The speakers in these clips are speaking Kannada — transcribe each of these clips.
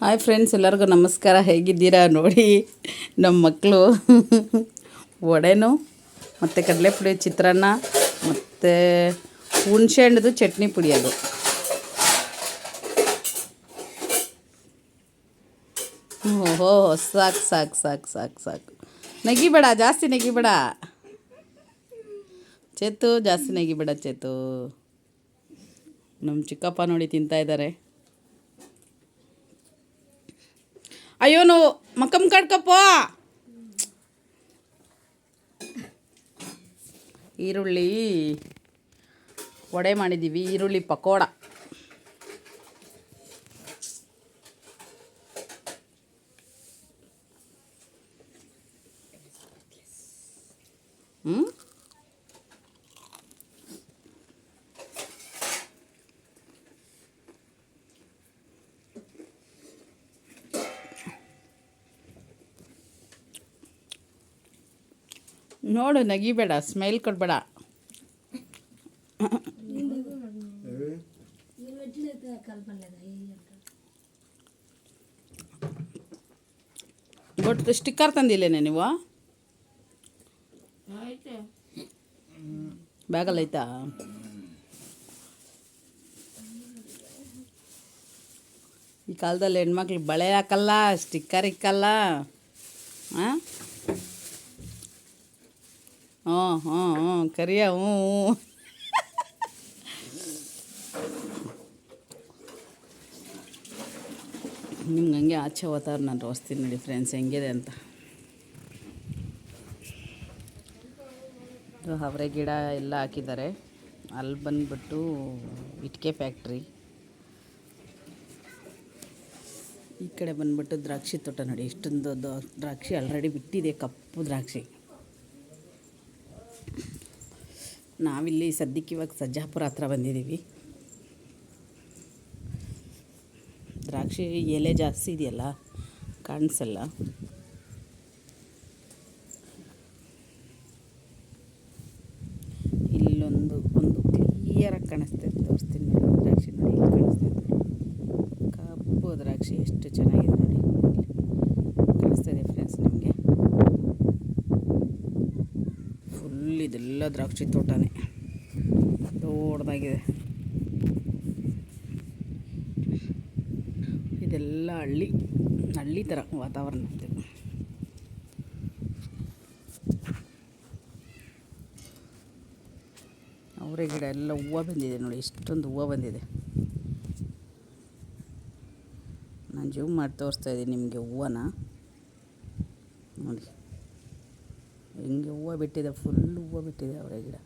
ಹಾಯ್ ಫ್ರೆಂಡ್ಸ್ ಎಲ್ಲರಿಗೂ ನಮಸ್ಕಾರ. ಹೇಗಿದ್ದೀರಾ ನೋಡಿ ನಮ್ಮ ಮಕ್ಕಳು ವಡೆನು, ಮತ್ತು ಕಡಲೆಪುಡಿ, ಚಿತ್ರಾನ್ನ, ಮತ್ತು ಹುಣಸೆ ಹಣ್ಣದು ಚಟ್ನಿ ಪುಡಿ ಅದು. ಓಹೋ, ಸಾಕು ಸಾಕು ಸಾಕು ಸಾಕು ಸಾಕು. ನೆಗಿಬೇಡ, ಜಾಸ್ತಿ ನೆಗಿಬೇಡ. ಚೇತು, ಜಾಸ್ತಿ ನೆಗಿಬೇಡ ಚೇತು. ನಮ್ಮ ಚಿಕ್ಕಪ್ಪ ನೋಡಿ ತಿಂತಾ ಇದ್ದಾರೆ ಅಯ್ಯೋ ನಾವು. ಮಕ್ಕಮ್ ಕಡ್ಕಪ್ಪ ಈರುಳ್ಳಿ ವಡೆ ಮಾಡಿದ್ದೀವಿ ಈರುಳ್ಳಿ ಪಕೋಡ ಹ್ಞೂ ನೋಡು, ನಗಿಬೇಡ ಸ್ಮೈಲ್ ಕೊಡಬೇಡ. ಒಟ್ಟು ಸ್ಟಿಕ್ಕರ್ ತಂದಿಲ್ಲೇನೆ ನೀವು? ಬ್ಯಾಗಲ್ಲಿ ಐತಾ ಈ ಕಾಲದಲ್ಲಿ ಹೆಣ್ಮಕ್ಳು ಬಳೆ ಹಾಕಲ್ಲ ಸ್ಟಿಕ್ಕರ್ ಇಕ್ಕಲ್ಲ ಹಾಂ ಹ್ಞೂ ಹ್ಞೂ ಹ್ಞೂ, ಕರಿಯ, ಹ್ಞೂ ನಿಮ್ಗೆ ಹಂಗೆ ಆಚೆ ವಾತಾವರಣ ನಾನು ತೋರಿಸ್ತೀನಿ ನೋಡಿ ಫ್ರೆಂಡ್ಸ್ ಹೆಂಗಿದೆ ಅಂತ. ಇದು ಅವರೆ ಗಿಡ ಎಲ್ಲ ಹಾಕಿದ್ದಾರೆ. ಅಲ್ಲಿ ಬಂದ್ಬಿಟ್ಟು ಇಟ್ಕೆ ಫ್ಯಾಕ್ಟ್ರಿ ಈ ಕಡೆ ಬಂದ್ಬಿಟ್ಟು ದ್ರಾಕ್ಷಿ ತೋಟ ನೋಡಿ, ಇಷ್ಟೊಂದು ದ್ರಾಕ್ಷಿ ಆಲ್ರೆಡಿ ಬಿಟ್ಟಿದೆ, ಕಪ್ಪು ದ್ರಾಕ್ಷಿ. ನಾವಿಲ್ಲಿ ಸದ್ಯಕ್ಕೆ ಇವಾಗ ಸಜ್ಜಾಪುರ ಹತ್ರ ಬಂದಿದ್ದೀವಿ. ದ್ರಾಕ್ಷಿ ಎಲೆ ಜಾಸ್ತಿ ಇದೆಯಲ್ಲ, ಕಾಣಿಸಲ್ಲ. ಇಲ್ಲೊಂದು, ಒಂದು ಕ್ಲಿಯರಾಗಿ ಕಾಣಿಸ್ತೈತೆ ತೋರಿಸ್ತೀನಿ ದ್ರಾಕ್ಷಿ ನೋಡಿ, ಇಲ್ಲಿ ಕಪ್ಪು ದ್ರಾಕ್ಷಿ ಎಷ್ಟು ಚೆನ್ನಾಗಿದೆ ನೋಡಿ. ಕಾಣಿಸ್ತಿದೆ ಫ್ರೆಂಡ್ಸ್ ನಿಮಗೆ. ಇದೆಲ್ಲ ದ್ರಾಕ್ಷಿ ತೋಟನೇ. ದೊಡ್ಡದಾಗಿದೆ. ಇದೆಲ್ಲ ಹಳ್ಳಿ ಹಳ್ಳಿ ಥರ ವಾತಾವರಣ ಇದು. ಅವರೆ ಗಿಡ ಎಲ್ಲ ಹೂವು ಬಂದಿದೆ ನೋಡಿ ಇಷ್ಟೊಂದು ಹೂವು ಬಂದಿದೆ. ನಾನು ಜೂಮ್ ಮಾಡಿ ತೋರಿಸ್ತಾ ಇದ್ದೀನಿ ನಿಮಗೆ ಹೂವನ. ನೋಡಿ. ಹೆಂಗೆ ಹೂವು ಬಿಟ್ಟಿದೆ ಫುಲ್ ಹೂವು ಬಿಟ್ಟಿದೆ ಅವರೆ ಗಿಡ.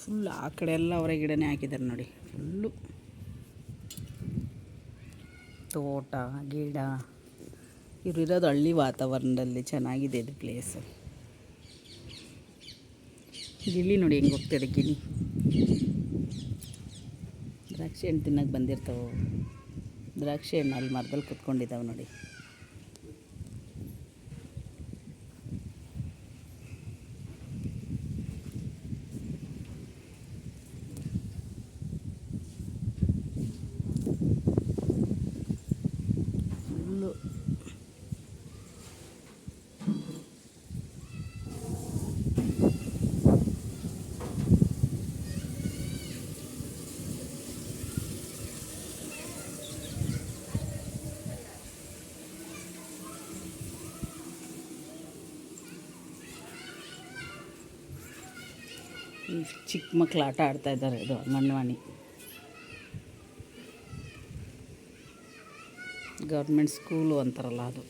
ಫುಲ್ ಆ ಕಡೆ ಎಲ್ಲ ಅವರೆ ಗಿಡನೇ ಹಾಕಿದ್ದಾರೆ ನೋಡಿ ಫುಲ್ಲು ತೋಟ, ಗಿಡ, ಇವ್ರು ಇರೋದು ಹಳ್ಳಿ ವಾತಾವರಣದಲ್ಲಿ ಚೆನ್ನಾಗಿದೆ ಇದು ಪ್ಲೇಸು ಗಿಳಿ ನೋಡಿ ಹೆಂಗೆ ಹೋಗ್ತದೆ ಗಿಳಿ. ದ್ರಾಕ್ಷಿ ಹಣ್ಣು ತಿನ್ನಕ್ಕೆ ಬಂದಿರ್ತಾವೆ. ದ್ರಾಕ್ಷಿ ಹಣ್ಣು ಅಲ್ಲಿ ಮರದಲ್ಲಿ ಕುತ್ಕೊಂಡಿದ್ದಾವೆ ನೋಡಿ. ಚಿಕ್ಕ ಮಕ್ಳು ಆಟ ಆಡ್ತಾ ಇದ್ದಾರೆ ಇದು ಅಂಗನವಾಡಿ ಗೌರ್ಮೆಂಟ್ ಸ್ಕೂಲು ಅಂತಾರಲ್ಲ ಅದು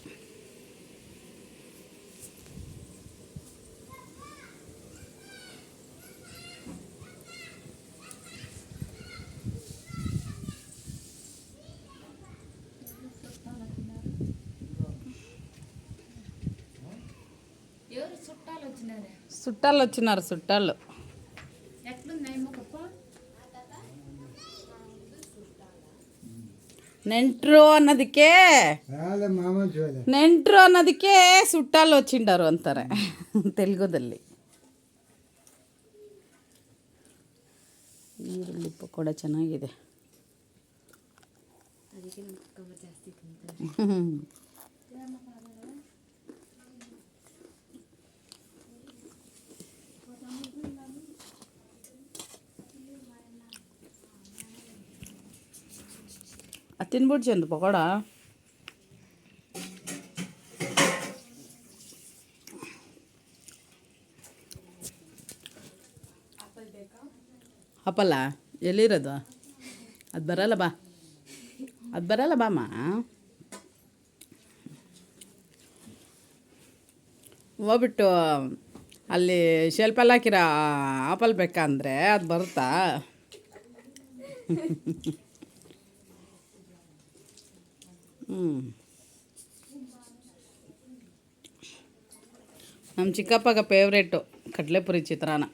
ఎవరు చుట్టాలు వచ్చినారే సుట్టాలు ನೆಂಟರು ಅನ್ನೋದಕ್ಕೆ ನೆಂಟರು ಅನ್ನೋದಕ್ಕೆ ಸುಟ್ಟಾಲು ಹೊಚ್ಚಿಂಡರು ಅಂತಾರೆ ತೆಲುಗುದಲ್ಲಿ. ಈರುಳ್ಳಿ ಪಕೋಡ ಚೆನ್ನಾಗಿದೆ. ತಿನ್ಬಿಟ್ಟು ಚಂದ ಪಕೋಡ. ಅಪ್ಪಲ್ಲ, ಎಲ್ಲಿರೋದು? ಅದು ಬರಲ್ಲ ಬಾ. ಅದು ಬರಲ್ಲ ಬಾಮ್ಮ ಹೋಗ್ಬಿಟ್ಟು, ಅಲ್ಲಿ ಶೆಲ್ಪಲ್ಲಿ ಹಾಕಿರೋ ಆಪಲ್ ಬೇಕಂದ್ರೆ ಅದು ಬರುತ್ತಾ ಹ್ಞೂ ನಮ್ಮ ಚಿಕ್ಕಪ್ಪಗ ಫೇವ್ರೇಟು ಕಡಲೆಪುರಿ ಚಿತ್ರಾನ್ನ.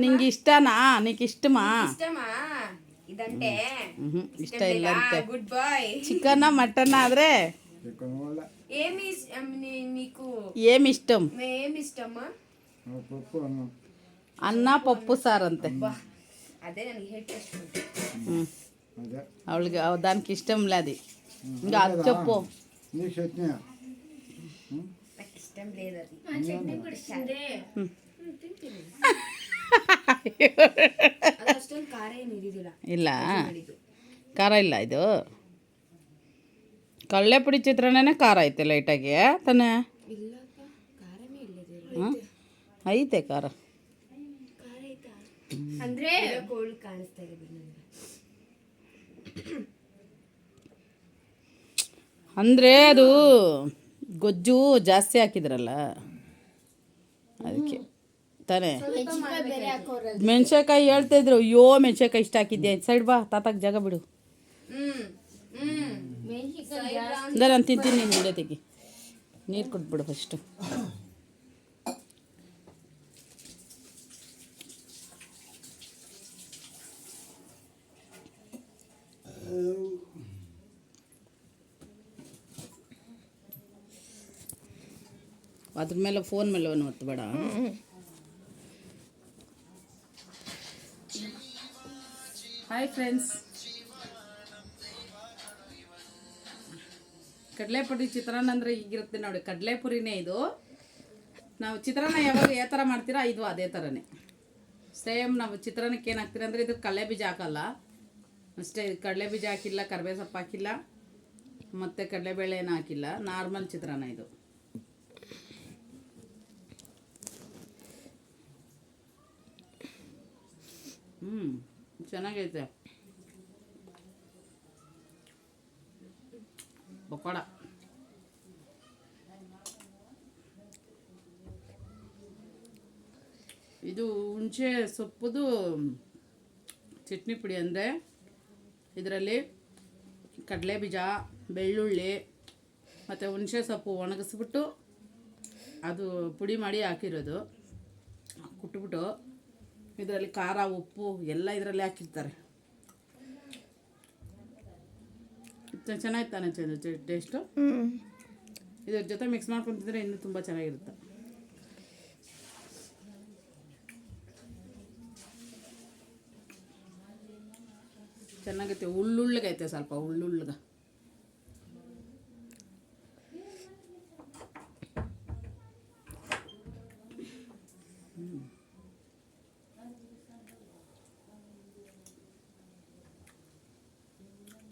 ನಿಂಗೆ ಇಷ್ಟನಾ? ನಿಂಗೆ ಇಷ್ಟಮಾ? ಇದಂತೆ. ಇಷ್ಟ ಇಲ್ಲ ಅಂತೆ ಚಿಕನ್ನ ಮಟನ್ ಆದ್ರೆ ఏమి ఇస్- um, నీ- నీకు ఏమి ఇష్టం ఏమి ఇష్టమా పప్పు అన్నం ಅನ್ನ ಪಪ್ಪು ಸಾರಂತೆ బా అదే ನನಗೆ హెడ్ టెస్ట్ ಹ್ಞೂ అదే ಅವಳಿಗೆ దానికి ఇష్టం లేదు ఇంకా అది చెప్పు నీ చట్నీ నాకు ఇష్టం లేదు అది ಅದು ಅಷ್ಟೊಂದು ಖಾರ ಏನು ಇದ್ದಿದ್ದಿಲ್ಲ ಇಲ್ಲ ಮಾಡಿದ್ದು ಖಾರ ಇಲ್ಲ ಇದು ಕಡಲೆಪುಡಿ ಚಿತ್ರಾನ್ನನೇ ಖಾರ ಐತೆ ಲೈಟಾಗಿ ತಾನೇ ಹಾಂ ಐತೆ ಖಾರ. ಅಂದ್ರೆ ಕಾಣಿಸ್ತಾ ಅಂದರೆ. ಅದು ಗೊಜ್ಜು ಜಾಸ್ತಿ ಹಾಕಿದ್ರಲ್ಲ? ಅದಕ್ಕೆ. ತಾನೇ? ಮೆಣಸಿನ್ಕಾಯಿ ಹೇಳ್ತಾ ಇದ್ರು ಅಯ್ಯೋ ಮೆಣಸಿನ್ಕಾಯಿ ಇಷ್ಟ ಹಾಕಿದ್ದೆ ಸೈಡ್ ಬಾ ತಾತಾಗ ಜಾಗ ಬಿಡು. ನಾನು ತಿಂತೀನಿ ನೀನು ವಿಡಿಯೋ ತೆಗಿ ನೀರು ಕೊಟ್ಬಿಡು ಫಸ್ಟು ಅದ್ರ ಮೇಲೆ ಫೋನ್ ಮೇಲೆ ಒಂದು ಒತ್ತಬೇಡ ಹಾಯ್ ಫ್ರೆಂಡ್ಸ್ ಕಡಲೆಪುರಿ ಚಿತ್ರಾನ್ನ ಅಂದರೆ ಈಗಿರುತ್ತೆ ನೋಡಿ, ಕಡಲೆಪುರಿನೇ ಇದು. ನಾವು ಚಿತ್ರಾನ್ನ ಯಾವಾಗ ಯಾವ ಥರ ಮಾಡ್ತೀರಾ, ಇದು ಅದೇ ಥರನೇ ಸೇಮ್ ನಾವು ಚಿತ್ರಾನ್ನಕ್ಕೆ ಏನು ಹಾಕ್ತೀರ ಅಂದರೆ, ಇದು ಕಡಲೆ ಬೀಜ ಹಾಕಲ್ಲ. ಅಷ್ಟೇ, ಕಡಲೆ ಬೀಜ ಹಾಕಿಲ್ಲ ಕರ್ಬೇ ಸೊಪ್ಪು ಹಾಕಿಲ್ಲ, ಮತ್ತು ಕಡಲೆಬೇಳೆ ಏನು ಹಾಕಿಲ್ಲ. ನಾರ್ಮಲ್ ಚಿತ್ರಾನ್ನ ಇದು. ಹ್ಞೂ ಚೆನ್ನಾಗೈತೆ. ಪಕೋಡ ಇದು ಹುಣಸೆ ಸೊಪ್ಪುದು ಚಟ್ನಿ ಪುಡಿ ಅಂದರೆ ಇದರಲ್ಲಿ ಕಡಲೆ ಬೀಜ ಬೆಳ್ಳುಳ್ಳಿ ಮತ್ತು ಹುಣಸೆ ಸೊಪ್ಪು ಒಣಗಿಸ್ಬಿಟ್ಟು ಅದು ಪುಡಿ ಮಾಡಿ ಹಾಕಿರೋದು. ಕುಟ್ಬಿಟ್ಟು ಇದರಲ್ಲಿ ಖಾರ, ಉಪ್ಪು ಎಲ್ಲ ಇದರಲ್ಲಿ ಹಾಕಿರ್ತಾರೆ. ಚೆನ್ನಾಗಿ ತಾನೆ ಟೇಸ್ಟು. ಇದ್ರ ಜೊತೆ ಮಿಕ್ಸ್ ಮಾಡ್ಕೊಂಡು ತಿಂದರೆ ಇನ್ನೂ ತುಂಬ ಚೆನ್ನಾಗಿರುತ್ತೆ. ಚೆನ್ನಾಗೈತೆ ಉಳ್ಳುಳ್ಳಗೈತೆ ಸ್ವಲ್ಪ ಉಳ್ಳುಳ್ಳಗ.